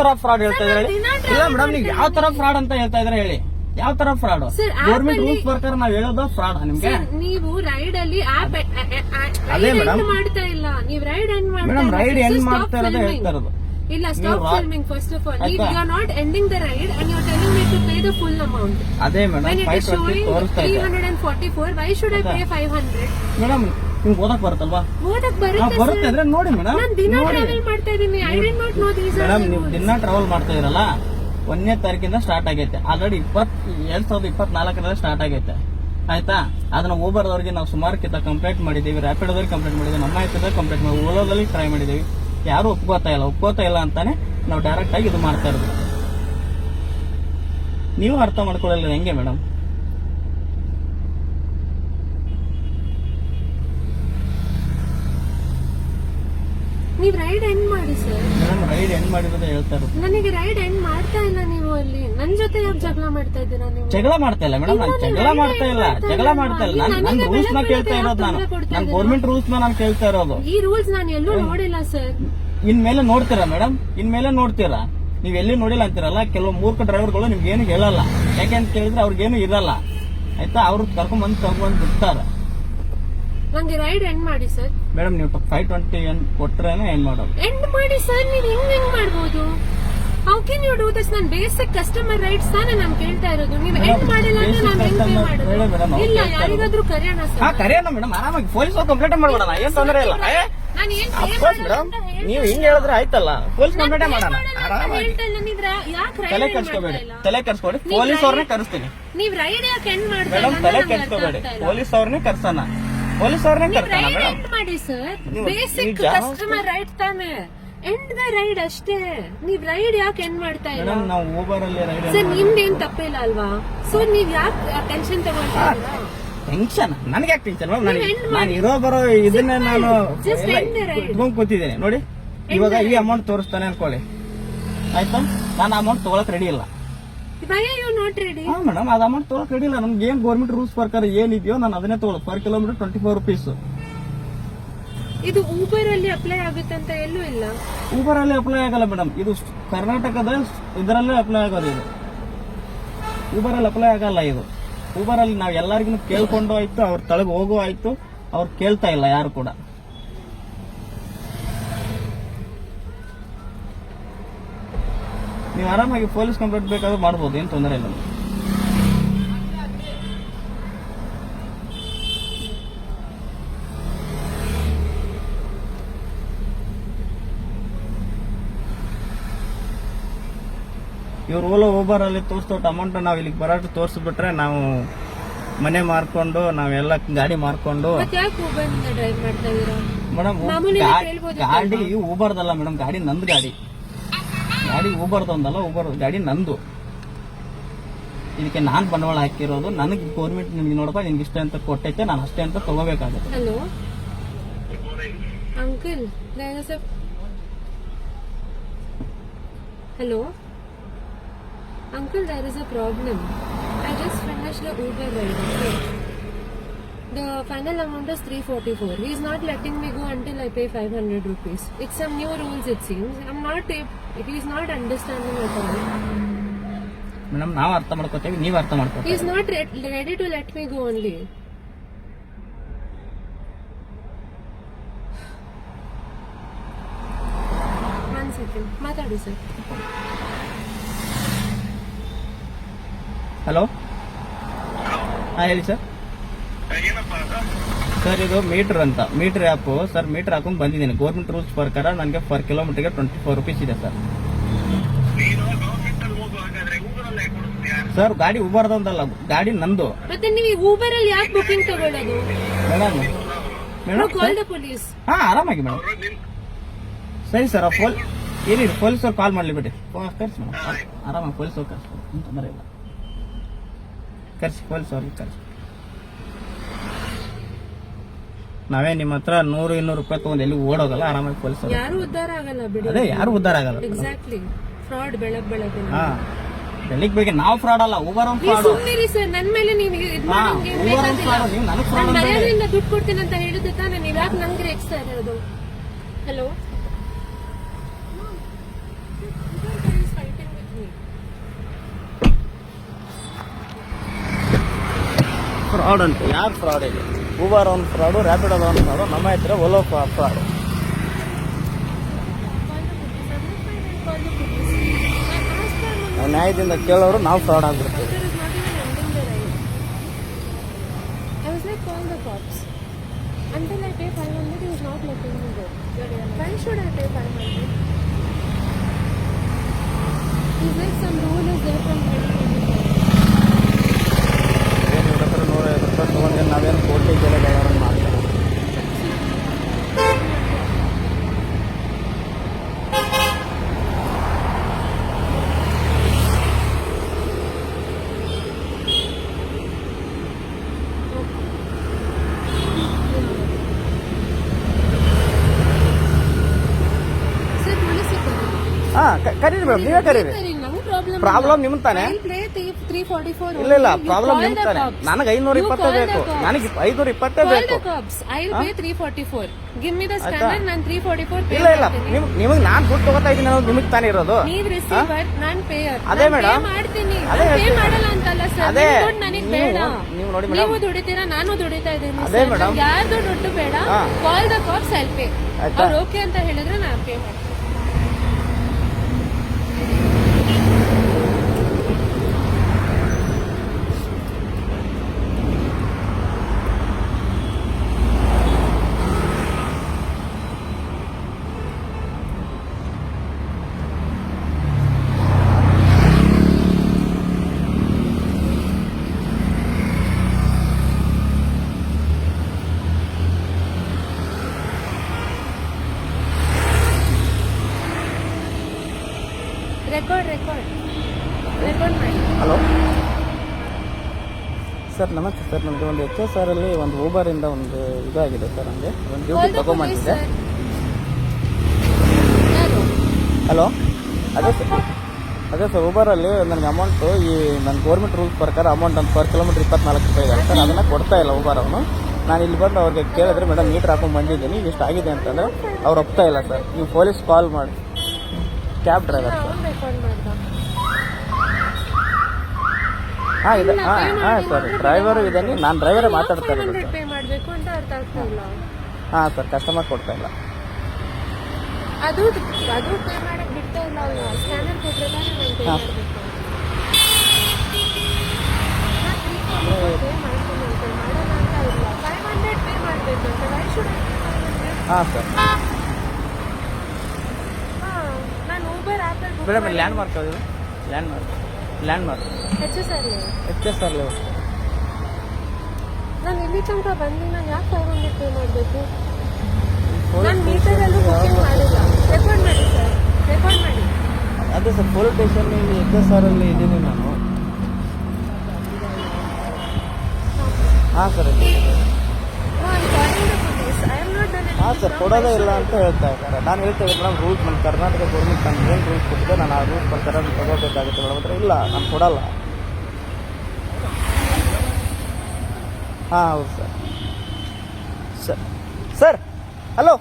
ತರ ಫ್ರಾಡ್ ಹೇಳ್ತಾ ಇದ್ರೆ ಹೇಳಿ. ಇಲ್ಲ ಮೇಡಮ್ ನೀವು ಯಾವ ತರ ಫ್ರಾಡ್ ಅಂತ ಹೇಳ್ತಾ ಇದ್ರೆ ಹೇಳಿ. ಯಾವ ತರ ಫ್ರಾಡ್ ಗೌರ್ಮೆಂಟ್ ರೂಲ್ಸ್ ಪ್ರಕಾರ ನಾವ್ ಹೇಳೋದು ಫ್ರಾಡ್ ನಿಮ್ಗೆ? ನೀವು ರೈಡ್ ಅಲ್ಲಿ ಆಪ್ ಅದೇ ಮೇಡಮ್ ಮಾಡ್ತಾ ಇಲ್ಲ. ನೀವು ride end madam. Ride end ಮಾಡ್ತಾ ಇರೋದೇ ಹೇಳ್ತಾ ಇರೋದು. ಇಲ್ಲ stop filming first of all you are not ending the ride and you are telling me to pay the full amount ಅದೇ madam madam why five I twenty showing ತೋರಿಸ್ತಾ ಇದೆ 344 why should i pay 500 madam ನಿಮ್ಗೆ ಓದಕ್ ಬರುತ್ತಲ್ವಾ? ಓದಕ್ ಬರುತ್ತೆ ಬರುತ್ತೆ ಅಂದ್ರೆ ನೋಡಿ ಮೇಡಮ್ ನಾನ್ ದಿನ ಟ್ರಾವೆಲ್ ಮಾಡ್ತಾ ಇದೀನಿ. I do not know these madam ನೀವು ದಿನ ಟ್ರಾವೆಲ್ ಮಾಡ್ತಾ ಇರಲ್ಲ ಒಂದನೇ ತಾರೀಕಿಂದ ಸ್ಟಾರ್ಟ್ ಆಗೈತೆ. ಆಲ್ರೆಡಿ ಇಪ್ಪತ್ ಎರಡ್ ಸಾವಿರದ ಇಪ್ಪತ್ನಾಲ್ಕರಲ್ಲಿ ಸ್ಟಾರ್ಟ್ ಆಗೈತೆ. ಆಯ್ತಾ? ಅದನ್ನ ಓಬರ್ದವ್ರಿಗೆ ನಾವು ಸುಮಾರು ಕಿತ ಕಂಪ್ಲೇಂಟ್ ಮಾಡಿದೀವಿ. ರ್ಯಾಪಿಡ್ ಅವ್ರಿಗೆ ಕಂಪ್ಲೇಂಟ್ ಮಾಡಿದೀವಿ. ನಮ್ಮ ಆಯ್ತದ ಕಂಪ್ಲೇಂಟ್ ಮಾಡಿ ಓಲೋದಲ್ಲಿ ಟ್ರೈ ಮಾಡಿದೀವಿ. ಯಾರು ಒಪ್ಕೋತಾ ಇಲ್ಲ. ಒಪ್ಕೋತಾ ಇಲ್ಲ ಅಂತಾನೆ ನಾವು ಡೈರೆಕ್ಟ್ ಆಗಿ ಇದು ಮಾಡ್ತಾ ಇರೋದು. ನೀವು ಅರ್ಥ ಮಾಡ್ಕೊಳ್ಳಲ್ಲ ಹೆಂಗೆ ಮೇಡಮ್? ನೀವ್ ರೈಡ್ ಎಂಡ್ ಮಾಡಿ ಸರ್ ಮೇಡಮ್ ರೈಡ್ ಎಂಡ್ ಮಾಡಿರೋದೇ ಹೇಳ್ತಾ ಇರೋದು. ನನಗೆ ರೈಡ್ ಎಂಡ್ ಮಾಡ್ತಾ ಇಲ್ಲ ನೀವು ಅಲ್ಲಿ. ನನ್ನ ಜೊತೆ ಯಾಕೆ ಜಗಳ ಮಾಡ್ತಾ ಇದ್ದೀರಾ ನೀವು? ಜಗಳ ಮಾಡ್ತಾ ಇಲ್ಲ ಮೇಡಮ್ ನಾನು ಜಗಳ ಮಾಡ್ತಾ ಇಲ್ಲ. ಜಗಳ ಮಾಡ್ತಾ ಇಲ್ಲ. ನಾನು ನನ್ನ ರೂಲ್ಸ್ನ ಕೇಳ್ತಾ ಇರೋದು ನಾನು. ನಾನು ಗೌರ್ಮೆಂಟ್ ರೂಲ್ಸ್ನ ನಾನು ಕೇಳ್ತಾ ಇರೋದು. ಈ ರೂಲ್ಸ್ ನಾನು ಎಲ್ಲೂ ನೋಡಿಲ್ಲ ಸರ್ ಇನ್ಮೇಲೆ ನೋಡ್ತೀರಾ ಮೇಡಮ್ ಇನ್ಮೇಲೆ ನೋಡ್ತೀರಾ? ನೀವ್ ಎಲ್ಲಿ ನೋಡಿಲ್ಲ ಅಂತೀರಲ್ಲ ಕೆಲವು ಮೂರ್ಖ ಡ್ರೈವರ್ಗಳು ನಿಮ್ಗೆ ಏನು ಹೇಳಲ್ಲ. ಯಾಕೆ ಅಂತ ಕೇಳಿದ್ರೆ ಅವ್ರಿಗೇನು ಇರಲ್ಲ. ಆಯ್ತಾ? ಅವ್ರು ಕರ್ಕೊಂಡ್ ಬಂದು ಕರ್ಕೊಂಡ್ ಬಿಡ್ತಾರೆ. ನಂಗೆ ರೈಡ್ ಎಂಡ್ ಮಾಡಿ ಸರ್ ಮೇಡಮ್ ನೀವು ಫೈವ್ ಟ್ವೆಂಟಿ ಕೊಟ್ರೇನೆ ಎಂಡ್ ಮಾಡೋದು? ಎಂಡ್ ಮಾಡಿ ಸರ್ ನೀವು ಹೆಂಗ್ ಹೆಂಗ್ ಮಾಡ್ಬೋದು? How can you do this ನಾನು ಬೇಸಿಕ್ ಕಸ್ಟಮರ್ ರೈಟ್ಸ್ ತಾನೇ ನಾನು ಕೇಳ್ತಾ ಇರೋದು. ನೀವು ಎಂಡ್ ಮಾಡಿಲ್ಲ ಅಂದ್ರೆ ನಾನು ಹೆಂಗ್ ಪೇ ಮಾಡೋದು? ಇಲ್ಲ ಯಾರಿಗಾದ್ರೂ ಕರೆಯೋಣ ಹಾ ಸರ್ ಕರೆಯೋಣ ಮೇಡಮ್ ಆರಾಮಾಗಿ ಪೊಲೀಸ್ ಕಂಪ್ಲೇಂಟ್ ಮಾಡ್ಬೋಣ ಏನ್ ತೊಂದರೆ ಇಲ್ಲ. ಏ? ನಾನು ಏನ್ pay ಮಾಡಲ್ಲ ಅಂತ ಹೇಳ್ತಾ ನೀವು. ಹಿಂಗ್ ಹೇಳಿದ್ರೆ ಆಯ್ತಲ್ಲ? ಪೊಲೀಸ್ ಕಂಪ್ಲೇಂಟ್ ಮಾಡೋಣ? ಆರಾಮಾಗಿ. ಹೇಳ್ತಾ ಇಲ್ಲ, ನೀವ್ ರಾ- ಯಾಕ್ ride ತಲೆ ಕೆಡ್ಸ್ಕೋಬೇಡಿ. ಇಲ್ಲ? ತಲೆ ಕೆಡ್ಸ್ಕೊಡಿ. ಪೊಲೀಸ್ ಅವ್ರನ್ನೇ ಕರಿಸ್ತೀನಿ. ನೀವು ರೈಡ್ ಯಾಕೆ ಎಂಡ್ ಮಾಡ್ತಾ ಮೇಡಮ್ ತಲೆ ನಂಗೆ ಅರ್ಥ ಕೆಡ್ಸ್ಕೋಬೇಡಿ. ಆಗ್ತಾ ಇಲ್ಲ. ಪೊಲೀಸ್ ಅವ್ರನ್ನೇ ಕರ್ಸೋಣ. ಪೊಲೀಸ್ ಅವ್ರನ್ನ ಮೇಡಮ್ ಮಾಡಿ ಸರ್ ಬೇಸಿಕ್ ಕಸ್ಟಮರ್ ರೈಟ್ ತಾನೆ. ಎಂಡ್ ದ ರೈಡ್ ಅಷ್ಟೇ. ನೀವ್ ರೈಡ್ ಯಾಕೆ ಎಂಡ್ ಮಾಡ್ತಾ ಇಲ್ಲ? ಮೇಡಮ್ ನಾವು ಊಬರ್ ಅಲ್ಲಿ ರೈಡ್ ಸರ್ ನಿಮ್ದೇನ್ ತಪ್ಪಿಲ್ಲ ಅಲ್ವಾ? ಸೊ ನೀವ್ ಯಾಕೆ ಟೆನ್ಷನ್ ತಗೊಳ್ತಾ ಇದ್ದೀರಾ? ಟೆನ್ಷನ್ ನನಗೆ ಯಾಕೆ ಟೆನ್ಷನ್ ಮೇಡಮ್ ನಾನು ಇರೋ ಬರೋ ಇದನ್ನೇ ನಾನು. ಇಟ್ಕೊಂಡ್ ಕೂತಿದ್ದೀನಿ. ನೋಡಿ ಇವಾಗ ಈ ಅಮೌಂಟ್ ತೋರಿಸ್ತಾನೆ ಅನ್ಕೊಳ್ಳಿ. ಆಯ್ತಾ? ನಾನು ಅಮೌಂಟ್ ತಗೊಳಕ್ ರೆಡಿ ಇಲ್ಲ. ಹಾ ಮೇಡಮ್ ಅದು ಅಮೌಂಟ್ ತೊಗೊಳಕ್ ಅಡಿಲ್ಲ ನಮ್ಗೆ ಏನ್ ಗೌರ್ಮೆಂಟ್ ರೂಲ್ಸ್ ಪ್ರಕಾರ ಏನಿದೆಯೋ ನಾನು ಅದನ್ನೇ ತಗೊಳ್ಳೋದು per kilometre twenty four rupees ಇದು ಊಬರ್ ಅಲ್ಲಿ ಅಪ್ಲೈ ಆಗುತ್ತೆ ಅಂತ ಎಲ್ಲೂ ಇಲ್ಲ. ಊಬರ್ ಅಲ್ಲಿ ಅಪ್ಲೈ ಆಗಲ್ಲ ಮೇಡಮ್ ಇದು ಕರ್ನಾಟಕದ ಇದರಲ್ಲೇ ಅಪ್ಲೈ ಆಗೋದು ಇದು. ಊಬರ್ ಅಲ್ಲಿ ಅಪ್ಲೈ ಆಗಲ್ಲ ಇದು. ಊಬರ್ ಅಲ್ಲಿ ನಾವ್ ಎಲ್ಲರಿಗೂ ಕೇಳ್ಕೊಂಡು ಆಯ್ತು ಅವ್ರ ತಳಗ್ ಹೋಗೋ ಆಯ್ತು ಅವ್ರು ಕೇಳ್ತಾ ಇಲ್ಲ ಯಾರು ಕೂಡ. ನೀವು ಆರಾಮಾಗಿ ಪೊಲೀಸ್ ಕಂಪ್ಲೇಂಟ್ ಬೇಕಾದ್ರೂ ಮಾಡ್ಬೋದು ಏನು ತೊಂದರೆ ಇಲ್ಲ. ಇವ್ರು ಓಲೋ ಓಬರ್ ಅಲ್ಲಿ ತೋರಿಸ್ಕೊಟ್ಟು ಅಮೌಂಟ್ ನಾವು ಇಲ್ಲಿಗೆ ಬರೋಷ್ಟು ತೋರಿಸ್ಬಿಟ್ರೆ ನಾವು ಮನೆ ಮಾರ್ಕೊಂಡು ನಾವೆಲ್ಲ ಗಾಡಿ ಮಾರ್ಕೊಂಡು. ಮೇಡಮ್? ಗಾಡಿ ಊಬರ್ದಲ್ಲ ಮೇಡಮ್ ಗಾಡಿ ನಂದು ಗಾಡಿ. ಗಾಡಿ ಊಬರ್ದು ಒಂದಲ್ಲ ಊಬರ್ ಗಾಡಿ ನಂದು. ಇದಕ್ಕೆ ನಾನು ಬಂಡವಾಳ ಹಾಕಿರೋದು, ನನಗೆ ಗೌರ್ಮೆಂಟ್ ನಿಮ್ಗೆ ನೋಡಪ್ಪ ನಿಮ್ಗೆ ಇಷ್ಟ ಅಂತ ಕೊಟ್ಟೈತೆ, ನಾನು ಅಷ್ಟೇ ಅಂತ ತಗೋಬೇಕಾಗುತ್ತೆ. Hello uncle hello uncle I just finished the Uber ride. okay? The final amount is 344. He is not letting me go until I pay 500 rupees. It's some new rules it seems. I'm not, he is not understanding at all. Madam ನಾವು ಅರ್ಥ ಮಾಡ್ಕೋತೇವೆ ನೀವು ಅರ್ಥ He ಮಾಡ್ಕೋತೀವಿ is not re- ready to let me go only. One second. ಮಾತಾಡಿ sir hello ಹಾ ಹೇಳಿ sir sir ಇದು meter ಅಂತ. ಮೀಟರ್ ಆ್ಯಪ್ ಸರ್ ಮೀಟರ್ ಹಾಕೊಂಡು ಬಂದಿದ್ದೀನಿ. ಗೌರ್ಮೆಂಟ್ ರೂಲ್ಸ್ ಪ್ರಕಾರ ನನಗೆ ಪರ್ ಕಿಲೋಮೀಟರ್ಗೆ ಟ್ವೆಂಟಿ ಫೋರ್ ರುಪೀಸ್ ಇದೆ ಸರ್ ಸರ್ ಗಾಡಿ ಉಬರ್ದೊಂದಲ್ಲ ಗಾಡಿ ನಂದು. ಮತ್ತೆ ನೀವು ಊಬರ್ ಅಲ್ಲಿ ಯಾಕೆ ಬುಕಿಂಗ್ ತಗೊಳ್ಳೋದು? Madam madam call the police ಹಾ ಆರಾಮಾಗಿ ಮೇಡಮ್ ಸರಿ ಸರ್ ಫೋಲ್ ಏನಿದೆ ಪೊಲೀಸ್ ಅವ್ರು ಕಾಲ್ ಮಾಡ್ಲಿ ಬಿಡಿ. ಕರ್ಸಿ ಮೇಡಮ್ ಆರಾಮಾಗಿ ಪೊಲೀಸ್ ಅವ್ರು ಕರ್ಸಿ. ಏನು ತೊಂದರೆ ಇಲ್ಲ. ಕರ್ಸಿ ಪೊಲೀಸ್ ಅವ್ರಿಗೆ ಕರ್ಸಿ. ನಾವೇ ನಿಮ್ಮ ಹತ್ರ ನೂರು ಇನ್ನೂರು ರೂಪಾಯಿ ತಗೊಂಡು ಎಲ್ಲಿ ಓಡೋಗಲ್ಲ ಆರಾಮಾಗಿ ಪೊಲೀಸ್ ಯಾರು ಉದ್ದಾರ ಆಗಲ್ಲ ಬಿಡಿ. ಅದೇ ಯಾರು ಉದ್ದಾರ ಆಗಲ್ಲ. ಎಕ್ಸಾಕ್ಟ್ಲಿ ಫ್ರಾಡ್ ಬೆಳಗ್ ಬೆಳಗ್ಗೆ ಹಾ. ಬೆಳಿಗ್ಗೆ ಬೆಳಿಗ್ಗೆ ನಾವು ಫ್ರಾಡ್ ಅಲ್ಲ ಊಬರ್ ಒಂದು ಫ್ರಾಡ್ ಸುಮ್ಮನೆ ಸರ್ ನನ್ನ ಮೇಲೆ ನೀವು ಇದು ಮಾಡಿ ಫ್ರಾಡ್ ನೀವು ನನಗೆ ಫ್ರಾಡ್ ಮರ್ಯಾದೆಯಿಂದ ದುಡ್ಡು ಕೊಡ್ತೀನಿ ಅಂತ ಹೇಳಿದ್ದೆ ತಾನೇ ನೀವು ಯಾಕೆ ನನಗೆ ರೇಗಿಸ್ತಾ ಇರೋದು? ಹಲೋ ಫ್ರಾಡ್ ಅಂತ ಯಾರು ಫ್ರಾಡ್ ಇದೆ? ಉಬಾರ್ ಒನ್ ಫ್ರಾಡು ರ್ಯಾಪಿಡೋ ದೊಡ್ಡ ಫ್ರಾಡು ನಮ್ಮ ಹತ್ರ ಒಲೋ ಫ್ರಾಡು ನ್ಯಾಯದಿಂದ ಕೇಳೋರು ನಾವು ಫ್ರಾಡ್ ಅಂದಿರ್ತೀವಿ ಐಸ್ ಅನ್ ನಾಟ್ ಶುಡ್ ಕರೀರಿ ಮೇಡಮ್ ನೀವೇ ಕರೀರಿ. ಪ್ರಾಬ್ಲಮ್ ನಿಮ್ ತಾನೆ? I'll play th- 344 ಇಲ್ಲ ಇಲ್ಲ ಪ್ರಾಬ್ಲಮ್ ನಿಮ್ ತಾನೆ. ನನಗೆ ಐನೂರ ಇಪ್ಪತ್ತೇ ಬೇಕು. ನನಗೆ ಐನೂರ ಇಪ್ಪತ್ತೇ ಬೇಕು. the cops. I'll pay 344. Give me the ಆಯ್ತಾ? scanner, ನಾನು 344 pay ಇಲ್ಲ ಇಲ್ಲ. ನಿಮಗೆ ನಾನು ದುಡ್ಡು ತಗೋತಾ ಇದ್ದೀನಿ ಅನ್ನೋದು ನಿಮಗೆ ತಾನೇ ಇರೋದು. ಅದೇ ಮೇಡಮ್ ಅದೇ ನೀವು- ಬೇಡ. ನೀವು ನೋಡಿ ಮೇಡಮ್ ದುಡಿತೀರಾ ನಾನು ದುಡಿತಾ ಇದ್ದೀನಿ ಅದೇ ಮೇಡಮ್ ಯಾರ್ದು ದುಡ್ಡು ಬೇಡ. Call the cops selfie pay ಅವ್ರು ಓಕೆ ಅಂತ ಹೇಳಿದ್ರೆ ನಾನು ಪೇ ಮಾಡ್ತೀನಿ. ರೆಕಾರ್ಡ್ ರೆಕಾರ್ಡ್ ರೆಕಾರ್ಡ್ ಮಾಡಿ. ಹಲೋ ಸರ್ ನಮಸ್ತೆ ಸರ್ ನಮಗೆ ಒಂದು ಎಚ್ ಎಸ್ ಆರ್ ಅಲ್ಲಿ ಒಂದು ಊಬರ್ ಇಂದ ಒಂದು ಇದಾಗಿದೆ ಸರ್ ನಮಗೆ ಒಂದು ಡ್ಯೂಟಿ ಕಾಲ್ ದ ಪೊಲೀಸ್ ತಗೊಂಬಂದಿದ್ದೆ ಸರ್ ಯಾರು ಹಲೋ ಅದೇ ಸರ್ ಅದೇ ಸರ್ ಊಬರಲ್ಲಿ ನನಗೆ ಅಮೌಂಟು ಈ ನನ್ನ ಗೌರ್ಮೆಂಟ್ ರೂಲ್ಸ್ ಪ್ರಕಾರ ಅಮೌಂಟ್ ಒಂದು ಪರ್ ಕಿಲೋಮೀಟರ್ ಇಪ್ಪತ್ನಾಲ್ಕು ರೂಪಾಯಿ ಇದೆ. ಸರ್ ಅದನ್ನು ಕೊಡ್ತಾ ಇಲ್ಲ ಊಬರ್ ಅವನು. ನಾನು ಇಲ್ಲಿ ಬಂದು ಅವ್ರಿಗೆ ಕೇಳಿದ್ರೆ ಮೇಡಮ್ ಮೀಟ್ರ್ ಹಾಕೊಂಡು ಬಂದಿದ್ದೀನಿ. ಇಷ್ಟು ಆಗಿದೆ ಅಂತಂದ್ರೆ ಅವ್ರು ಒಪ್ತಾ ಇಲ್ಲ ಸರ್ ನೀವು ಪೊಲೀಸ್ ಕಾಲ್ ಮಾಡಿ. ಕ್ಯಾಬ್ ಡ್ರೈವರ್ ಸರ್ ಹಾಂ ಇದೆ. ಹಾಂ ಹಾಂ ಸರ್ ಡ್ರೈವರು ಇದ್ದೀನಿ ನಾನು ಡ್ರೈವರೇ ಮಾತಾಡ್ತಾ ಇರೋದು ಹಾ ಸರ್ ಪೇ ಮಾಡಬೇಕು ಅಂತ ಅರ್ಥ ಆಗ್ತಾ ಇಲ್ಲ ಹಾಂ ಸರ್ ಕಸ್ಟಮರ್ ಕೊಡ್ತಾ ಇಲ್ಲ. ಅದು ಅದು ಪೇ ಮಾಡಕ್ ಬಿಡ್ತಾ ಇಲ್ಲ ಅಲ್ಲ ಸ್ಕ್ಯಾನರ್ ಕೊಟ್ರೆ ತಾನೇ ನಾನು ಪೇ ಹಾ. ಮಾಡಬೇಕು ಮಾಡ್ತೀನಿ ಅಂತ ಮಾಡೋಣ ಅಂತ ಇಲ್ಲ ಫೈವ್ ಹಂಡ್ರೆಡ್ ಪೇ ಮಾಡಬೇಕು ಅಂತ ವೈ ಶುಡ್ ಹಾಂ ಸರ್ ಹಾಂ ನಾನು ಬೇಡ ಇಲ್ಲಿ ಲ್ಯಾಂಡ್ ಮಾರ್ಕ್ ಅದು. ಲ್ಯಾಂಡ್ ಮಾರ್ಕ್ ಲ್ಯಾಂಡ್ ಮಾರ್ಕ್ ಹೆಚ್ಚು sir H S R level ನಾನು ಇಲ್ಲಿ ತನಕ ಬಂದು ನಾನು ಯಾಕೆ ಹಂಡ್ರೆಡ್ ಪೇ ಮಾಡಬೇಕು? ನಾನು ಮೀಟರಲ್ಲೂ ಬುಕಿಂಗ್ ಮಾಡಿಲ್ಲ. ರೆಕಾರ್ಡ್ ಮಾಡಿ ಸರ್ ರೆಕಾರ್ಡ್ ಮಾಡಿ. ಅದೇ sir police station H S R ಅಲ್ಲಿ ಇದ್ದೀನಿ ನಾನು. ಹಾಂ. ಸರ್ ಹಾಂ ಸರ್. ಕೊಡೋದೇ ಇಲ್ಲ ಅಂತ ಹೇಳ್ತಾ ಇದ್ದಾರೆ. ನಾನು ಹೇಳ್ತಾ ಇದ್ದೀನಿ ಮೇಡಮ್ ರೂಲ್ಸ್ ನಮ್ಮ ಕರ್ನಾಟಕ ಗೌರ್ಮೆಂಟ್ ನಾನು ಏನು ರೂಲ್ಸ್ ಕೊಟ್ಟಿದೆ, ನಾನು ಆ ರೂಲ್ಸ್ ಬರ್ತಾರೆ ಅದನ್ನು ತಗೋಬೇಕಾಗುತ್ತೆ ಮೇಡಮ್. ಅಂದರೆ ಇಲ್ಲ, ನಾನು ಕೊಡಲ್ಲ. ಹಾಂ, ಹೌದು ಸರ್. Sir sir, hello?